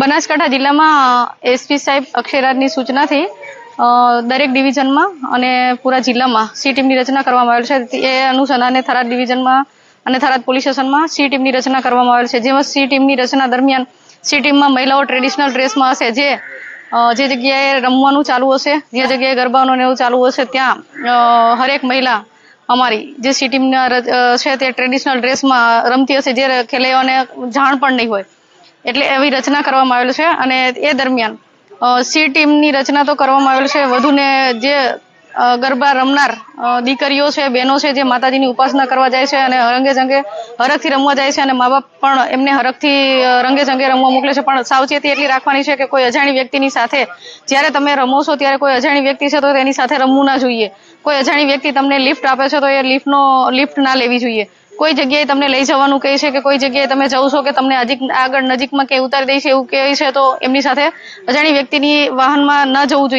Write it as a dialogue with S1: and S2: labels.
S1: બનાસકાંઠા જિલ્લામાં એસપી સાહેબ અક્ષયરાજની સૂચનાથી દરેક ડિવિઝનમાં અને પૂરા જિલ્લામાં સી ટીમની રચના કરવામાં આવેલ છે. એ અનુસંધાને થરાદ ડિવિઝનમાં અને થરાદ પોલીસ સ્ટેશનમાં સી ટીમની રચના કરવામાં આવેલ છે. જેમાં સી ટીમની રચના દરમિયાન સી ટીમમાં મહિલાઓ ટ્રેડિશનલ ડ્રેસમાં હશે. જે જે જગ્યાએ રમવાનું ચાલુ હશે જે જગ્યાએ ગરબાનું એવું ચાલુ હશે, ત્યાં હરેક મહિલા અમારી જે સી ટીમના છે તે ટ્રેડિશનલ ડ્રેસમાં રમતી હશે. જે ખેલૈયાઓને જાણ પણ નહીં હોય. એટલે એવી રચના કરવામાં આવેલ છે અને એ દરમિયાન સી ટીમની રચના તો કરવામાં આવેલ છે. વધુને જે ગરબા રમનાર દીકરીઓ છે, બહેનો છે, જે માતાજીની ઉપાસના કરવા જાય છે અને રંગે જંગે હરખથી રમવા જાય છે અને મા બાપ પણ એમને હરખથી રંગે જંગે રમવા મોકલે છે. પણ સાવચેતી એટલી રાખવાની છે કે કોઈ અજાણી વ્યક્તિની સાથે, જ્યારે તમે રમો છો, ત્યારે કોઈ અજાણી વ્યક્તિ છે તો તેની સાથે રમવું ના જોઈએ. કોઈ અજાણી વ્યક્તિ તમને લિફ્ટ આપે છે તો એ લિફ્ટનો, લિફ્ટ ના લેવી જોઈએ. કોઈ જગ્યાએ તમને લઈ જવાનું કહે છે કે કોઈ જગ્યાએ તમે જવું છો કે તમને હજી આગળ નજીકમાં કે ઉતારી દઈશ એવું કહે છે, તો એમની સાથે અજાણી વ્યક્તિની વાહનમાં ન જવું જોઈએ.